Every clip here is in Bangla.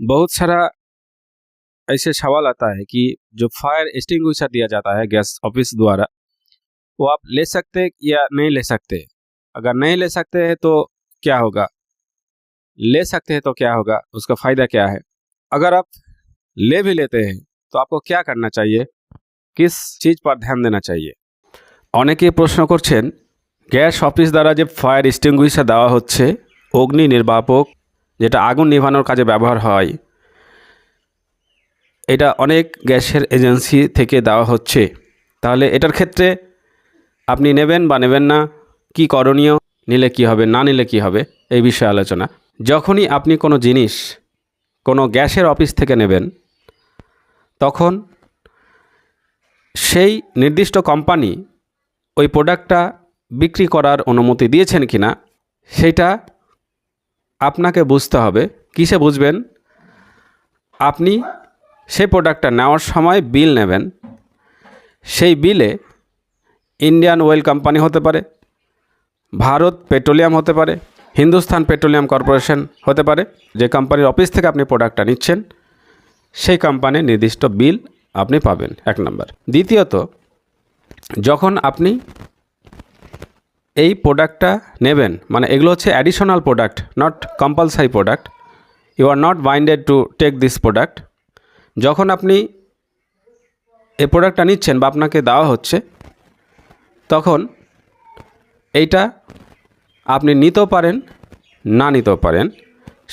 बहुत सारा ऐसे सवाल आता है कि जो फायर एक्सटिंग्विशर दिया जाता है गैस ऑफिस द्वारा वो आप ले सकते हैं या नहीं ले सकते अगर नहीं ले सकते हैं तो क्या होगा ले सकते हैं तो क्या होगा उसका फ़ायदा क्या है अगर आप ले भी लेते हैं तो आपको क्या करना चाहिए किस चीज़ पर ध्यान देना चाहिए অনেকে প্রশ্ন করছেন গ্যাস অফিস দ্বারা যে ফায়ার এক্সটিংগুইশার দেওয়া হচ্ছে অগ্নি নির্বাপক যেটা আগুন নিভানোর কাজে ব্যবহার হয়, এটা অনেক গ্যাসের এজেন্সি থেকে দেওয়া হচ্ছে। তাহলে এটার ক্ষেত্রে আপনি নেবেন বা নেবেন না, কি করণীয়, নিলে কি হবে, না নিলে কি হবে, এই বিষয়ে আলোচনা। যখনই আপনি কোনো জিনিস, কোনো গ্যাসের অফিস থেকে নেবেন, তখন সেই নির্দিষ্ট কোম্পানি ওই প্রোডাক্টটা বিক্রি করার অনুমতি দিয়েছেন কিনা, সেটা আপনাকে বুঝতে হবে। কিসে বুঝবেন? আপনি সেই প্রোডাক্টটা নেওয়ার সময় বিল নেবেন। সেই বিলে ইন্ডিয়ান অয়েল কোম্পানি হতে পারে, ভারত পেট্রোলিয়াম হতে পারে, হিন্দুস্তান পেট্রোলিয়াম কর্পোরেশন হতে পারে, যে কোম্পানির অফিস থেকে আপনি প্রোডাক্টটা নিচ্ছেন, সেই কোম্পানির নির্দিষ্ট বিল আপনি পাবেন, এক নম্বর। দ্বিতীয়ত, যখন আপনি এই প্রোডাক্টটা নেবেন। মানে এগুলো হচ্ছে additional product not compulsory product you are not binded to take this product যখন আপনি এই প্রোডাক্টটা নিচ্ছেন বা আপনাকে দেওয়া হচ্ছে, তখন এইটা আপনি নিতেও পারেন, না নিতেও পারেন।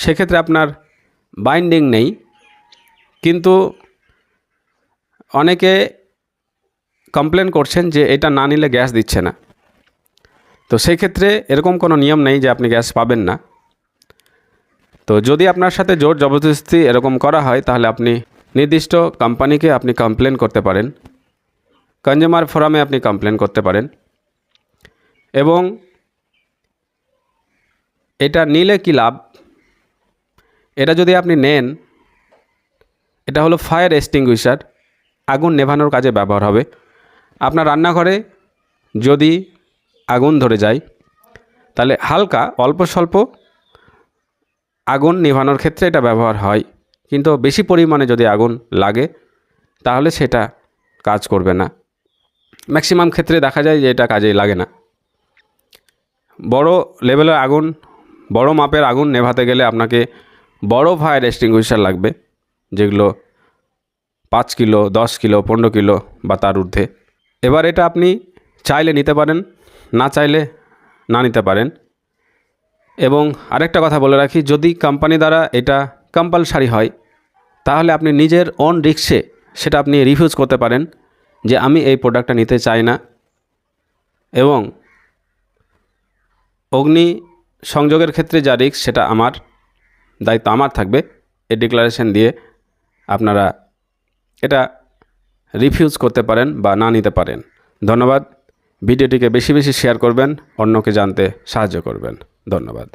সেক্ষেত্রে আপনার বাইন্ডিং নেই। কিন্তু অনেকে কমপ্লেন করছেন যে এটা না নিলে গ্যাস দিচ্ছে না। তো সেই ক্ষেত্রে এরকম কোনো নিয়ম নেই যে আপনি গ্যাস পাবেন না। তো যদি আপনার সাথে জোর জবরদস্তি এরকম করা হয়, তাহলে আপনি নির্দিষ্ট কোম্পানিকে আপনি কমপ্লেন করতে পারেন। কনজিউমার ফোরামে আপনি কমপ্লেন করতে পারেন। এবং এটা নিলে কি লাভ? এটা যদি আপনি নেন, এটা হলো ফায়ার এক্সটিংগুইশার আগুন নেভানোর কাজে ব্যবহার হবে। আপনার রান্নাঘরে যদি আগুন ধরে যায়। তাহলে হালকা, অল্প স্বল্প আগুন নেভানোর ক্ষেত্রে এটা ব্যবহার হয়। কিন্তু বেশি পরিমাণে যদি আগুন লাগে, তাহলে সেটা কাজ করবে না। ম্যাক্সিমাম ক্ষেত্রে দেখা যায় যে এটা কাজে লাগে না। বড় লেভেলের আগুন, বড় মাপের আগুন নেভাতে গেলে আপনাকে বড় ফায়ার এক্সটিংগুইশার লাগবে, যেগুলো পাঁচ কিলো, দশ কিলো, পনেরো কিলো বা তার ঊর্ধ্বে। এবার এটা আপনি চাইলে নিতে পারেন। না চাইলে না নিতে পারেন। এবং আরেকটা কথা বলে রাখি, যদি কোম্পানি দ্বারা এটা কম্পালসারি হয়, তাহলে আপনি নিজের অন রিক্সে সেটা আপনি রিফিউজ করতে পারেন যে আমি এই প্রোডাক্টটা নিতে চাই না। এবং অগ্নি সংযোগের ক্ষেত্রে যা রিক্স সেটা আমার, দায়িত্ব আমার থাকবে। এই ডিক্লারেশন দিয়ে আপনারা এটা রিফিউজ করতে পারেন বা না নিতে পারেন। ধন্যবাদ। ভিডিওটিকে বেশি বেশি শেয়ার করবেন অন্যকে জানতে সাহায্য করবেন। ধন্যবাদ।